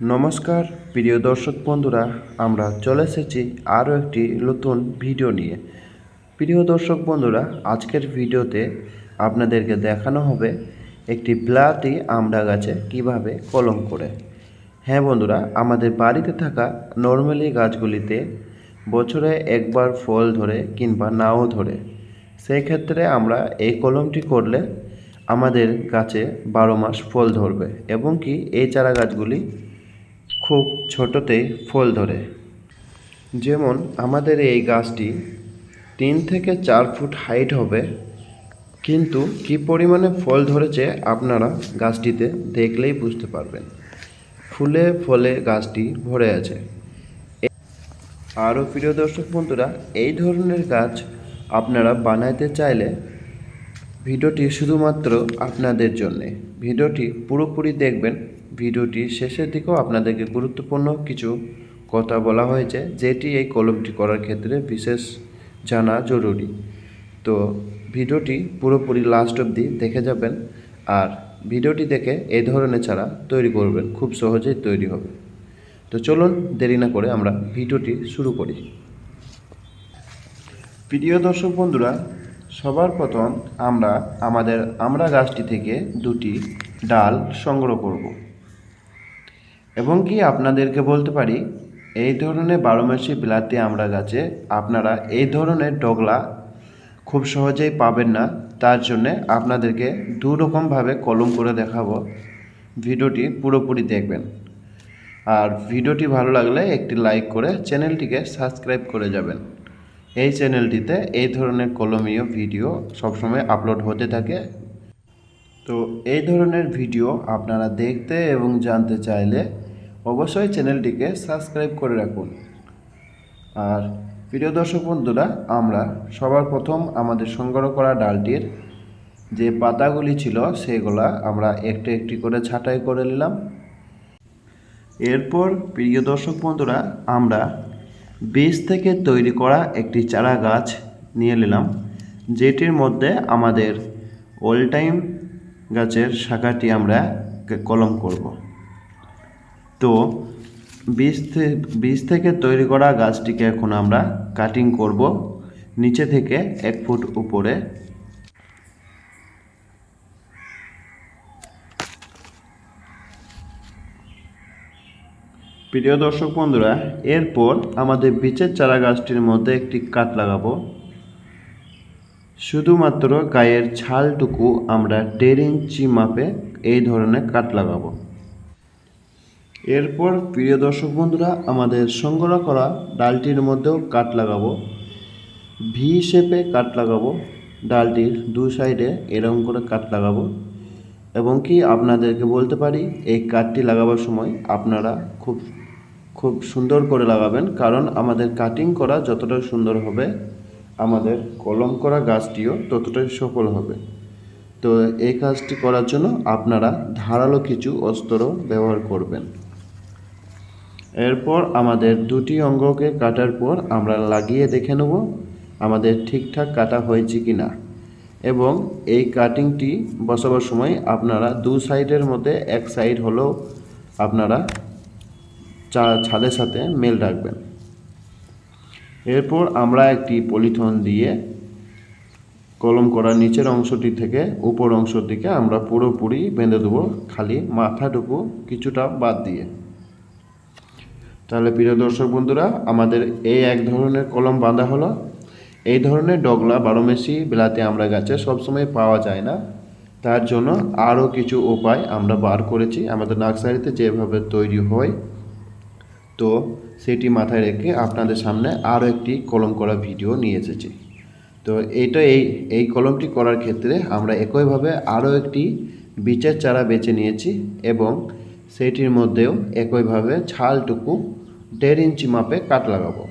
নমস্কার, প্রিয় দর্শক বন্ধুরা, আমরা চলে এসেছি আরও একটি নতুন ভিডিও নিয়ে। প্রিয় দর্শক বন্ধুরা, আজকের ভিডিওতে আপনাদেরকে দেখানো হবে একটি বিলাতি আমড়া গাছে কীভাবে কলম করে। হ্যাঁ বন্ধুরা, আমাদের বাড়িতে থাকা নর্মালি গাছগুলিতে বছরে একবার ফল ধরে কিংবা নাও ধরে। সেই ক্ষেত্রে আমরা এই কলমটি করলে আমাদের গাছে বারো মাস ফল ধরবে, এবং কি এই চারা গাছগুলি খুব ছোটোতেই ফল ধরে। যেমন আমাদের এই গাছটি তিন থেকে চার ফুট হাইট হবে। কিন্তু কি পরিমাণে ফল ধরেছে আপনারা গাছটিতে দেখলেই বুঝতে পারবেন। ফুলে ফলে গাছটি ভরে আছে। আরও প্রিয় দর্শক বন্ধুরা, এই ধরনের গাছ আপনারা বানাইতে চাইলে ভিডিওটি শুধুমাত্র আপনাদের জন্যে। ভিডিওটি পুরোপুরি দেখবেন ভিডিওটি শেষের দিকেও আপনাদেরকে গুরুত্বপূর্ণ কিছু কথা বলা হয়েছে, যেটি এই কলমটি করার ক্ষেত্রে বিশেষ জানা জরুরি। তো ভিডিওটি পুরোপুরি লাস্ট অবধি দেখে যাবেন আর ভিডিওটি দেখে এই ধরনের ছাড়া তৈরি করবেন, খুব সহজেই তৈরি হবে। তো চলুন দেরি না করে আমরা ভিডিওটি শুরু করি। প্রিয় দর্শক বন্ধুরা, সবার প্রথম আমরা আমাদের আমরা গাছটি থেকে দুটি ডাল সংগ্রহ করব। এবং কি আপনাদেরকে বলতে পারি, এই ধরনের বারোমাসি বিলাতি আমরা গাছে আপনারা এই ধরনের ডগলা খুব সহজেই পাবেন না। তার জন্যে আপনাদেরকে দু রকমভাবে কলম করে দেখাবো। ভিডিওটি পুরোপুরি দেখবেন। আর ভিডিওটি ভালো লাগলে একটি লাইক করে চ্যানেলটিকে সাবস্ক্রাইব করে যাবেন। এই চ্যানেলটিতে এই ধরনের কলমীয় ভিডিও সবসময় আপলোড হতে থাকে। তো এই ধরনের ভিডিও আপনারা দেখতে এবং জানতে চাইলে অবশ্যই চ্যানেলটিকে সাবস্ক্রাইব করে রাখুন। আর প্রিয় দর্শক বন্ধুরা, আমরা সবার প্রথম আমাদের সংগ্রহ করা ডালটির যে পাতাগুলি ছিল, সেগুলা আমরা একটু একটি করে ছাঁটাই করে নিলাম। এরপর প্রিয় দর্শক বন্ধুরা, আমরা বীজ থেকে তৈরি করা একটি চারা গাছ নিয়ে নিলাম, যেটির মধ্যে আমাদের অল টাইম গাছের শাখাটি আমরা কলম করব। তো বীজ বীজ থেকে তৈরি করা গাছটিকে এখন আমরা কাটিং করব নিচে থেকে এক ফুট উপরে। প্রিয় দর্শক বন্ধুরা, এরপর আমাদের বীজের চারা গাছটির মধ্যে একটি কাট লাগাবো। শুধুমাত্র গায়ের ছালটুকু আমরা দেড় ইঞ্চি মাপে এই ধরনের কাট লাগাবো। এরপর প্রিয় দর্শক বন্ধুরা, আমাদের সংগ্রহ করা ডালটির মধ্যেও কাট লাগাবো। ভি শেপে কাট লাগাবো। ডালটির দু সাইডে এরকম করে কাট লাগাবো। এবং কি আপনাদেরকে বলতে পারি, এই কাটটি লাগাবার সময় আপনারা খুব খুব সুন্দর করে লাগাবেন। কারণ আমাদের কাটিং করা যতটা সুন্দর হবে, আমাদের কলম করা গাছটিও ততটাই সফল হবে। তো এই কাজটি করার জন্য আপনারা ধারালো কিছু অস্ত্র ব্যবহার করবেন। এরপর আমাদের দুটি অঙ্গকে কাটার পর আমরা লাগিয়ে দেখে নেব আমাদের ঠিকঠাক কাটা হয়েছে কি না। এবং এই কাটিংটি বসাবার সময় আপনারা দু সাইডের মধ্যে এক সাইড হলেও আপনারা চা ছাদের সাথে মেল রাখবেন। এরপর আমরা একটি পলিথন দিয়ে কলম করা নিচের অংশটি থেকে উপর অংশের দিকে আমরা পুরোপুরি বেঁধে দেবো খালি মাথাটুকু কিছুটা বাদ দিয়ে। তাহলে প্রিয় দর্শক বন্ধুরা, আমাদের এই এক ধরনের কলম বাঁধা হলো। এই ধরনের ডগলা বারোমেশি বিলাতে আমরা গাছে সবসময় পাওয়া যায় না। তার জন্য আরও কিছু উপায় আমরা বার করেছি। আমাদের নার্সারিতে যেভাবে তৈরি হয়, তো সেটি মাথায় রেখে আপনাদের সামনে আরও একটি কলম করা ভিডিও নিয়ে এসেছি। তো এইটা এই এই কলমটি করার ক্ষেত্রে আমরা একইভাবে আরও একটি বীচের চারা বেছে নিয়েছি এবং সেটির মধ্যেও একইভাবে ছালটুকু দেড় ইঞ্চি মাপে কাট লাগাবো।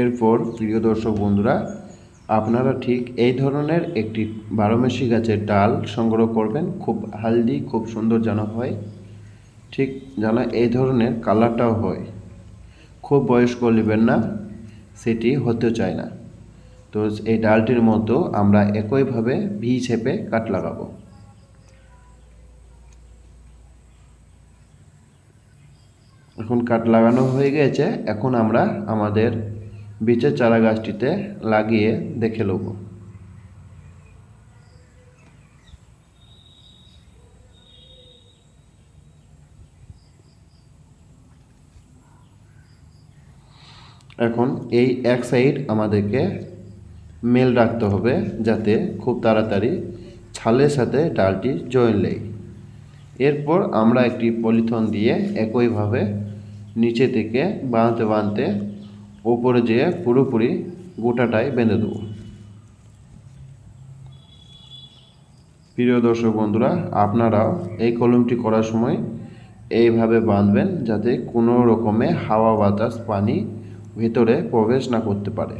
এরপর প্রিয় দর্শক বন্ধুরা, আপনারা ঠিক এই ধরনের একটি বারোমাসি গাছের ডাল সংগ্রহ করবেন। খুব হালদি, খুব সুন্দর যেন হয়। ঠিক যেন এই ধরনের কালারটাও হয়। খুব বয়স্ক নেবেন না, সেটি হতে চায় না। তো এই ডালটির মতো আমরা একইভাবে ভি শেপে কাট লাগাবো। এখন কাট লাগানো হয়ে গেছে, এখন আমরা আমাদের বীজের চারা গাছটিতে লাগিয়ে দেখে নেব এখন এই এক সাইড আমাদেরকে মেল রাখতে হবে যাতে খুব তাড়াতাড়ি ছালের সাথে ডালটি জয়েন লেয় এরপর আমরা একটি পলিথন দিয়ে একইভাবে নিচে থেকে বাঁধতে বাঁধতে ওপরে যেয়ে পুরোপুরি গোটাটাই বেঁধে দেবো। প্রিয় দর্শক বন্ধুরা, আপনারাও এই কলমটি করার সময় এইভাবে বাঁধবেন যাতে কোনো রকমে হাওয়া বাতাস, পানি ভেতরে প্রবেশ না করতে পারে।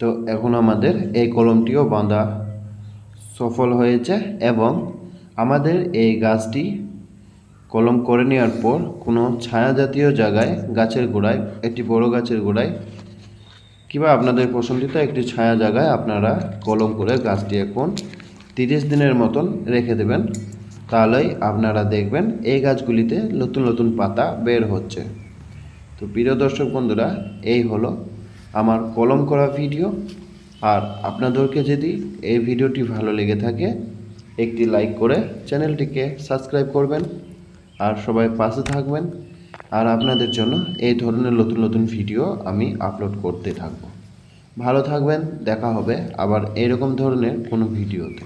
তো এখন আমাদের এই কলমটিও বাঁধা সফল হয়েছে এবং আমাদের এই গাছটি কলম করে নেওয়ার পর কোনো ছায়া জাতীয় জায়গায় গাছের গোড়ায়, একটি বড় গাছের গোড়ায় কিংবা আপনাদের পছন্দিত একটি ছায়া জায়গায় আপনারা কলম করে গাছটি এখন তিরিশ দিনের মতন রেখে দেবেন। তাহলেই আপনারা দেখবেন এই গাছগুলিতে নতুন নতুন পাতা বের হচ্ছে। তো প্রিয় দর্শক বন্ধুরা, এই হলো আমার কলম করা ভিডিও। আর আপনাদেরকে যদি এই ভিডিওটি ভালো লেগে থাকে, একটি লাইক করে চ্যানেলটিকে সাবস্ক্রাইব করবেন আর সবাই পাশে থাকবেন। আর আপনাদের জন্য এই ধরনের নতুন নতুন ভিডিও আমি আপলোড করতে থাকব। ভালো থাকবেন, দেখা হবে আবার এরকম ধরনের কোনো ভিডিওতে।